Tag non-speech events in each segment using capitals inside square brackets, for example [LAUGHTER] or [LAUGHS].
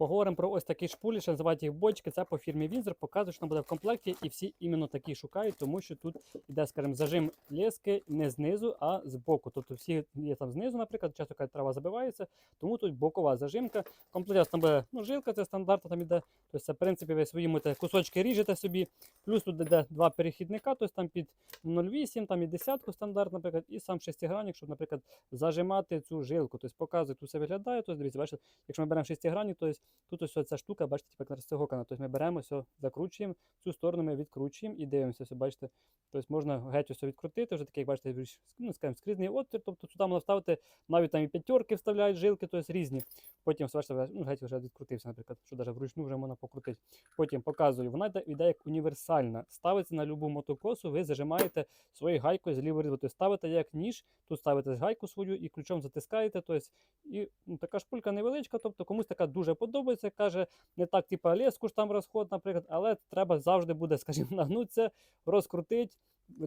Поговоримо про ось такі шпулі, що називають їх бочки. Це по фірмі Вінзер. Показує, що буде в комплекті, і всі іменно такі шукають, тому що тут іде, скажімо, зажим лески не знизу, а збоку. Тобто всі є там знизу, наприклад, часто кажуть, трава забивається, тому тут бокова зажимка. В комплекті там буде ну, жилка, це стандартна там іде. Тобто це, в принципі, ви свої можете кусочки ріжете собі. Плюс тут іде два перехідника, тобто там під 0,8, там і десятку стандарт, наприклад, і сам шестигранник, щоб, наприклад, зажимати цю жилку. Тобто показує, тут все виглядає. Тобто, дивіться, бачите, якщо ми беремо шестигранник, то тут ось ця штука, бачите, типу, як розцегокана. Тобто ми беремо, все, закручуємо, цю сторону ми відкручуємо і дивимося, все, бачите. Тобто можна геть все відкрутити, вже такий, як бачите, більш, ну, скажімо, скрізний отвір, тобто сюди можна вставити, навіть там і п'ятерки вставляють жилки, тобто різні. Потім все, бачите, ну, геть вже відкрутився, наприклад, що навіть вручну вже можна покрутити. Потім показую, вона йде, як універсальна. Ставиться на любу мотокосу, ви зажимаєте своєю гайкою з лівої різьби. Тобто ставите як ніж, тут ставите гайку свою і ключом затискаєте. Тобто, і ну, така шпулька невеличка, тобто комусь така дуже подобається. Каже, не так, типу, леску ж там розход, наприклад, але треба завжди буде, [LAUGHS] скажімо, нагнутися, розкрутити.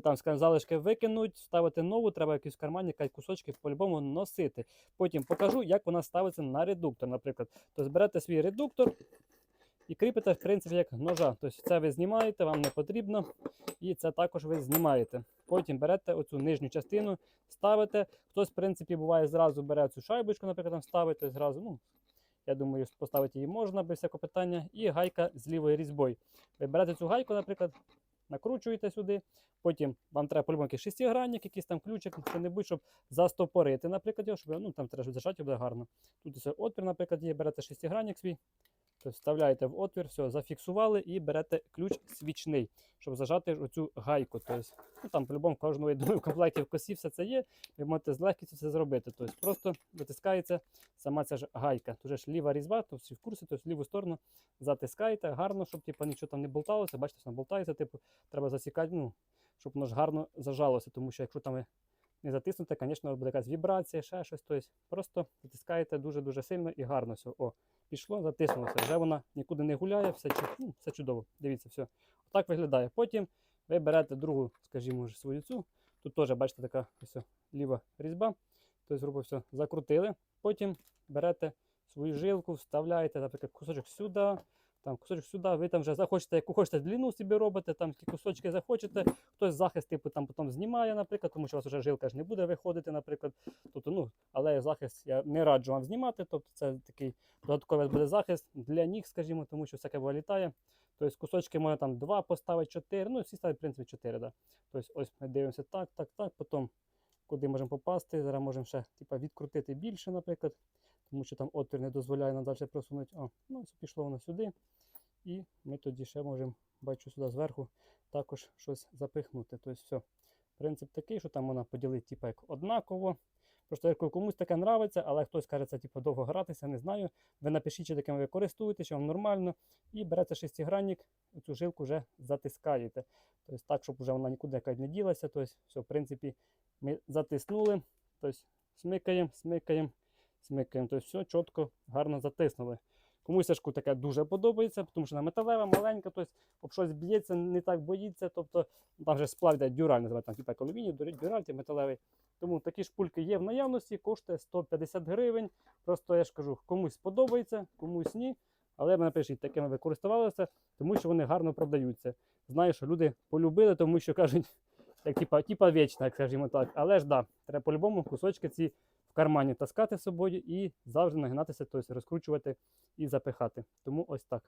Там, скажімо, залишки викинуть, ставити нову, треба якісь в кармані, кусочки по-любому носити. Потім покажу, як вона ставиться на редуктор, наприклад. Тобто берете свій редуктор і кріпите, в принципі, як ножа. Тобто це ви знімаєте, вам не потрібно, і це також ви знімаєте. Потім берете оцю нижню частину, ставите. Хтось, в принципі, буває, зразу бере цю шайбочку, наприклад, там ставите зразу. ну, я думаю, поставити її можна без всякого питання. І гайка з лівою різьбою. Ви берете цю гайку, наприклад, накручуєте сюди. Потім вам треба по-любому якийсь шестигранник, якийсь там ключик, це не будь щоб застопорити, наприклад, його, щоб ну, там треба зажати, буде гарно. Тут ось отвір, наприклад, є, берете шестигранник свій, вставляєте в отвір, все, зафіксували і берете ключ свічний, щоб зажати оцю гайку. Тобто, ну, там по-любому кожного я думаю, в комплекті в косі все це є. Ви можете з легкістю це зробити. Тобто просто витискається сама ця ж гайка. Тут ж ліва різьба, то всі в курсі, тобто ліву сторону затискаєте гарно, щоб типу, нічого там не болталося. Бачите, що болтається, типу, треба засікати, ну, щоб воно ж гарно зажалося, тому що якщо там не затиснути, звісно, буде якась вібрація, ще щось. Тобто просто затискаєте дуже-дуже сильно і гарно все. О, пішло, затиснулося. Вже вона нікуди не гуляє, все, ну, все чудово. Дивіться, все. Отак виглядає. Потім ви берете другу, скажімо, свою цю. Тут теж, бачите, така ось ліва різьба. Тобто, грубо все, закрутили. Потім берете свою жилку, вставляєте, наприклад, кусочок сюди, там кусочок сюди, ви там вже захочете, яку хочете длину собі робите, там які кусочки захочете, хтось захист типу там потім знімає, наприклад, тому що у вас вже жилка ж не буде виходити, наприклад. Тобто, ну, але захист я не раджу вам знімати, тобто це такий додатковий буде захист для ніг, скажімо, тому що всяке вилітає. Тобто кусочки можна там два поставити, чотири, ну всі ставить, в принципі, чотири. Да. Тобто ось ми дивимося так, так, так, потім куди можемо попасти. Зараз можемо ще типу, відкрутити більше, наприклад, тому що там отвір не дозволяє нам далі просунути. О, ну, пішло воно сюди. І ми тоді ще можемо, бачу, сюди зверху також щось запихнути. Тобто все. Принцип такий, що там можна поділити типу, як однаково. Просто як комусь таке нравиться, але хтось каже, це типу, довго гратися, не знаю. Ви напишіть, чи таким ви користуєтеся, що вам нормально. І берете шестигранник, цю жилку вже затискаєте. Тобто так, щоб вже вона нікуди не ділася. Тобто, все, в принципі, ми затиснули. Тобто смикаємо, смикаємо, смикаємо. Тобто все чітко, гарно затиснули. Комусь сашку таке дуже подобається, тому що вона металева, маленька, тобто об щось б'ється, не так боїться. Тобто там вже сплав йде дюраль, називають там як алюміній, дюраль, типу металевий. Тому такі шпульки є в наявності, коштує 150 гривень. Просто я ж кажу, комусь сподобається, комусь ні. Але напишіть, такими ви користувалися, тому що вони гарно продаються. Знаю, що люди полюбили, тому що кажуть, як типа, типа вічна, як скажімо так. Але ж да, треба по-любому кусочки ці кармані таскати з собою і завжди нагинатися, тобто розкручувати і запихати. Тому ось так.